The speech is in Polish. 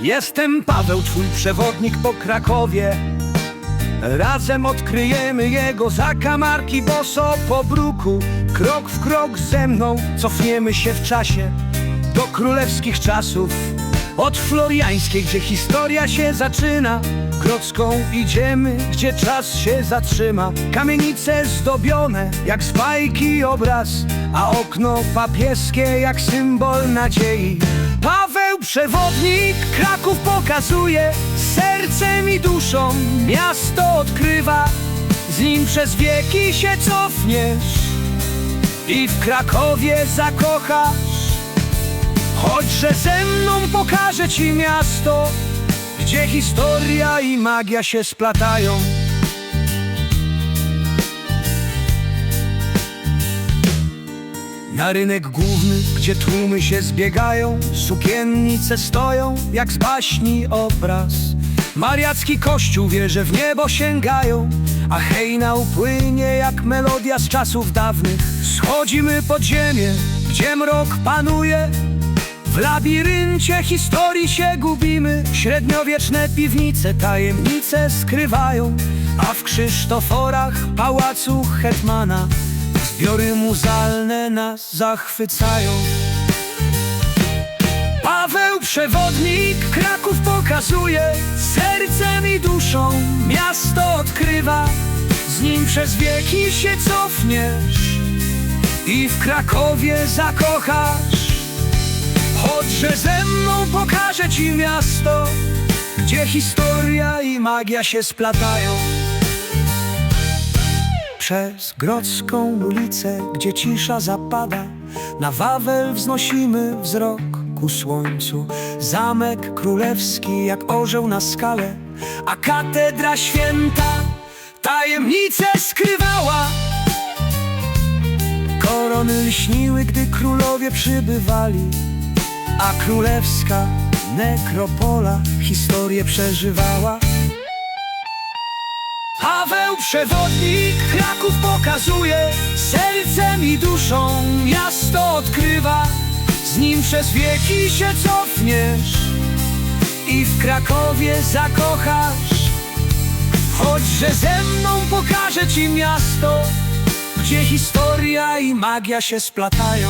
Jestem Paweł, twój przewodnik po Krakowie. Razem odkryjemy jego zakamarki boso po bruku. Krok w krok ze mną cofniemy się w czasie do królewskich czasów. Od floriańskiej, gdzie historia się zaczyna. Grodzką idziemy, gdzie czas się zatrzyma. Kamienice zdobione jak z bajki obraz, a okno papieskie jak symbol nadziei. Paweł przewodnik Kraków pokazuje, sercem i duszą miasto odkrywa. Z nim przez wieki się cofniesz i w Krakowie zakochasz. Chodźże ze mną pokażę ci miasto, gdzie historia i magia się splatają. Na rynek główny, gdzie tłumy się zbiegają, sukiennice stoją jak z baśni obraz. Mariacki kościół wieże w niebo sięgają, a hejna upłynie jak melodia z czasów dawnych. Schodzimy pod ziemię, gdzie mrok panuje, w labiryncie historii się gubimy Średniowieczne piwnice tajemnice skrywają A w krzysztoforach pałacu Hetmana Zbiory muzealne nas zachwycają. Paweł przewodnik Kraków pokazuje Sercem i duszą miasto odkrywa. Z nim przez wieki się cofniesz I w Krakowie zakochasz. Chodźże ze mną, pokażę ci miasto, gdzie historia i magia się splatają. Przez Grodzką ulicę, gdzie cisza zapada, na Wawel wznosimy wzrok ku słońcu. Zamek królewski jak orzeł na skale, a katedra święta tajemnice skrywała. Korony lśniły, gdy królowie przybywali a królewska nekropola historię przeżywała. Paweł przewodnik Kraków pokazuje, sercem i duszą miasto odkrywa. Z nim przez wieki się cofniesz i w Krakowie zakochasz. Chodźże ze mną pokażę ci miasto, gdzie historia i magia się splatają.